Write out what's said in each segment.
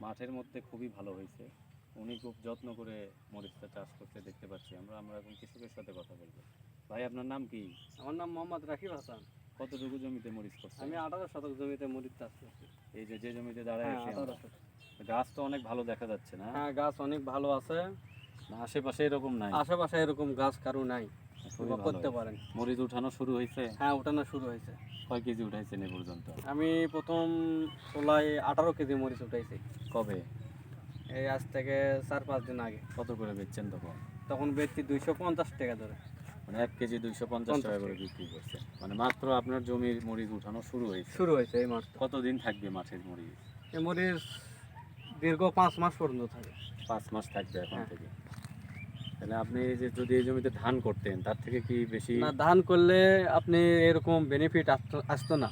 মাঠের মধ্যে খুবই ভালো হয়েছে। উনি খুব যত্ন করে মরিচটা চাষ করতে দেখতে পাচ্ছি। আমরা আমরা এখন কৃষকের সাথে কথা বলব। ভাই আপনার নাম কি? আমার নাম মোহাম্মদ রাকিব হাসান। কতটুকু জমিতে মরিচ করছেন? আমি আঠারো শতক জমিতে মরিচ চাষ করছি। এই যে যে জমিতে দাঁড়ায় হ্যাঁ আছি। শতক। গাছ তো অনেক ভালো দেখা যাচ্ছে না? হ্যাঁ গাছ অনেক ভালো আছে। আশেপাশে এরকম নাই? আশেপাশে এরকম গাছ কারও নাই। খুবই করতে পারেন। মরিচ উঠানো শুরু হয়েছে? হ্যাঁ ওঠানো শুরু হয়েছে। কয় কেজি উঠাইছেন এ পর্যন্ত? আমি প্রথম তোলায় আঠারো কেজি মরিচ উঠাইছি। কবে? এই আজ থেকে চার পাঁচ দিন আগে। কত করে বেচছেন তখন? তখন বেচছি দুইশো পঞ্চাশ টাকা ধরে। মানে এক কেজি দুইশো পঞ্চাশ টাকা করে বিক্রি করছে। মানে মাত্র আপনার জমির মরিচ উঠানো শুরু হয়েছে। শুরু হয়েছে এই মাস কতদিন থাকবে মাঠের মরিচ? এই মরিচ দীর্ঘ পাঁচ মাস পর্যন্ত থাকে। পাঁচ মাস থাকবে এখন হ্যাঁ। থেকে। তাহলে আপনি যে যদি এই জমিতে ধান করতেন তার থেকে কি বেশি না ধান করলে আপনি এরকম বেনিফিট আসতো না।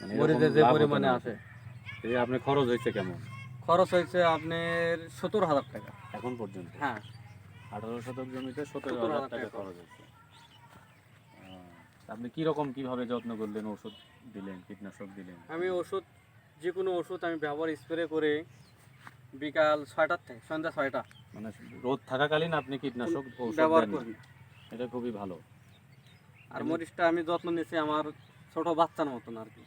মানে মরিচের যে পরিমাণে? আসে আপনার খরচ হয়েছে কেমন? খরচ হয়েছে আপনার হাজার টাকা। এখন পর্যন্ত? হ্যাঁ। আঠারো শতক জমিতে সতেরো হাজার টাকা খরচ হয়েছে। আপনি কি রকম কীভাবে যত্ন করলেন ওষুধ দিলেন কীটনাশক দিলেন? আমি ওষুধ যে কোনো ওষুধ আমি ব্যবহার স্প্রে করে বিকাল ছয়টার থেকে সন্ধ্যা ছয়টা। মানে রোদ থাকাকালীন আপনি কীটনাশক ব্যবহার করি এটা খুবই ভালো। আর মরিচটা আমি যত্ন নিচ্ছি আমার ছোট বাচ্চার মতন আর কি।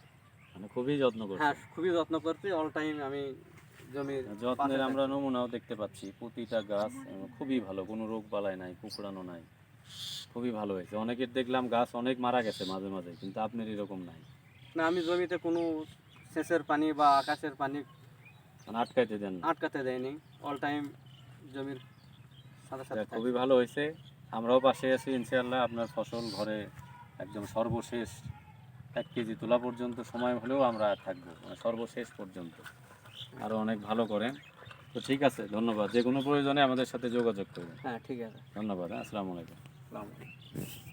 মানে খুবই যত্ন হ্যাঁ খুবই যত্ন করছি অল টাইম আমি জমির যত্নের আমরা নমুনাও দেখতে পাচ্ছি। প্রতিটা গাছ খুবই ভালো কোনো রোগ বালাই নাই কুকড়ানো নাই। খুবই ভালো হয়েছে। অনেকের দেখলাম গাছ অনেক মারা গেছে মাঝে মাঝে কিন্তু আপনার এরকম নাই। না আমি জমিতে কোনো সেচের পানি বা আকাশের পানি মানে আটকাইতে দেন আটকাতে দেয়নি। অল টাইম জমির সাথে সাথে খুবই ভালো হয়েছে। আমরাও পাশে আছি ইনশাআল্লাহ আপনার ফসল ঘরে একদম সর্বশেষ এক কেজি তোলা পর্যন্ত সময় হলেও আমরা থাকব মানে সর্বশেষ পর্যন্ত। আরও অনেক ভালো করেন। তো ঠিক আছে ধন্যবাদ। যে কোনো প্রয়োজনে আমাদের সাথে যোগাযোগ করবেন। হ্যাঁ ঠিক আছে। ধন্যবাদ হ্যাঁ, আসসালামু আলাইকুম। আসসালামু আলাইকুম।